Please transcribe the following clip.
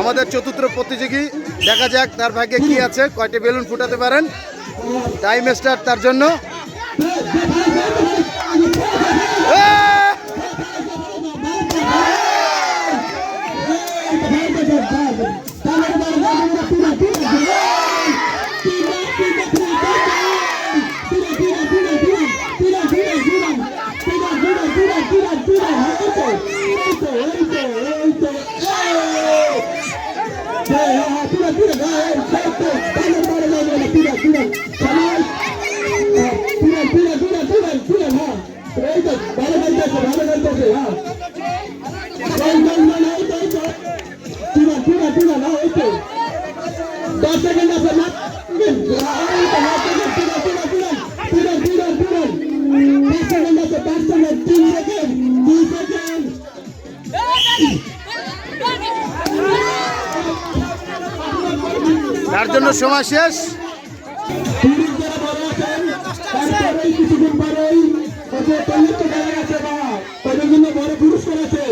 আমাদের চতুর্থ প্রতিযোগী, দেখা যাক তার ভাগ্যে কি আছে। কয়টি বেলুন ফুটাতে পারেন? টাইম স্টার্ট তার জন্য। ¡Listo! ¡Listo! ¡Listo! ¡Tira, tira! ¡Perfecto! ¡Dale, dale, dale! ¡Tira, tira! ¡Jamal! ¡Tira, tira, tira, tira! ¡Tira, va! ¡Perfecto! ¡Dale, dale, dale! ¡Dale, dale, va! ¡Dale, dale, dale! ¡Dale, dale! ¡Tira, tira, tira! ¡No, este! ¡Dos segundos, Fernández! ¡Bravo! ¡Tira, tira, tira! ¡Tira, tira, tira! ¡Dos segundos, Sebastián! তার জন্য সময় শেষ। কিছুদিন পরেই বড় পুরস্কার আছে।